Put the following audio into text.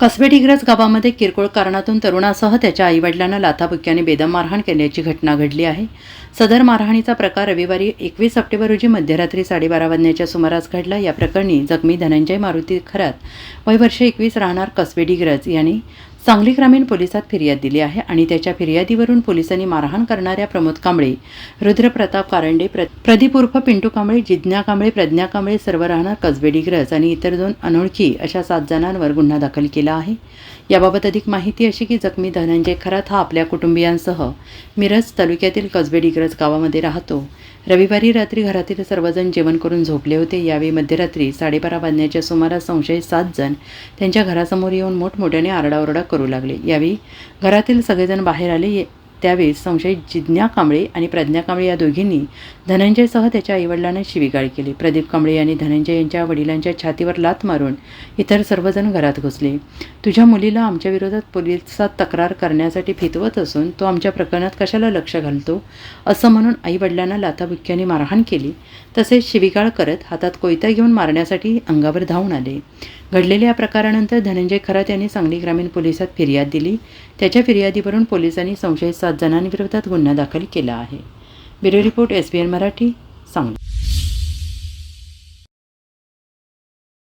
कसबेडिग्रज गावामध्ये किरकोळ कारणातून तरुणासह त्याच्या आईवडिलांना लाथाबुक्क्याने बेदम मारहाण केल्याची घटना घडली आहे. सदर मारहाणीचा प्रकार रविवारी एकवीस सप्टेंबर रोजी मध्यरात्री साडेबारा वाजण्याच्या सुमारास घडला. या प्रकरणी जखमी धनंजय मारुती खरात वय वर्ष एकवीस राहणार कसबेडिग्रज यांनी सांगली ग्रामीण पोलिसात फिर्याद दिली आहे आणि त्याच्या फिर्यादीवरून पोलिसांनी मारहाण करणाऱ्या प्रमोद कांबळे रुद्रप्रताप कारंडे प्र प्रदीप उर्फ पिंटू कांबळे जिज्ञा कांबळे प्रज्ञा कांबळे सर्व राहणार कसबेडीग्रज आणि इतर दोन अनोळखी अशा सात जणांवर गुन्हा दाखल केला आहे. याबाबत अधिक माहिती अशी की जखमी धनंजय खरात हा आपल्या कुटुंबियांसह मिरज तालुक्यातील कसबेडीग्रज गावामध्ये राहतो. रविवारी रात्री घरातील सर्वजण जेवण करून झोपले होते. यावेळी मध्यरात्री साडेबारा वाजण्याच्या सुमारास संशयित सात जण त्यांच्या घरासमोर येऊन मोठमोठ्याने आरडाओरडा करू लागले. यावेळी घरातील सगळेजण बाहेर आले. त्यावेळी संशयित जिज्ञा कांबळे आणि प्रज्ञा कांबळे या दोघींनी धनंजयसह त्याच्या आईवडिलांना शिवीगाळ केली. प्रदीप कांबळे यांनी धनंजय यांच्या वडिलांच्या छातीवर लात मारून इतर सर्वजण घरात घुसले. तुझ्या मुलीला आमच्या विरोधात पोलिसात तक्रार करण्यासाठी फितवत असून तो आमच्या प्रकरणात कशाला लक्ष घालतो? असं म्हणून आईवडिलांना लाथाबुक्क्यांनी मारहाण केली. तसेच शिवीगाळ करत हातात कोयता घेऊन मारण्यासाठी अंगावर धावून आले. घडलेल्या या प्रकारानंतर धनंजय खरात यांनी सांगली ग्रामीण पोलिसात फिर्याद दिली. त्याच्या फिर्यादीवरून पोलिसांनी संशयित सात जणांविरोधात गुन्हा दाखल केला आहे. Bureau report S B N Marathi Sangli.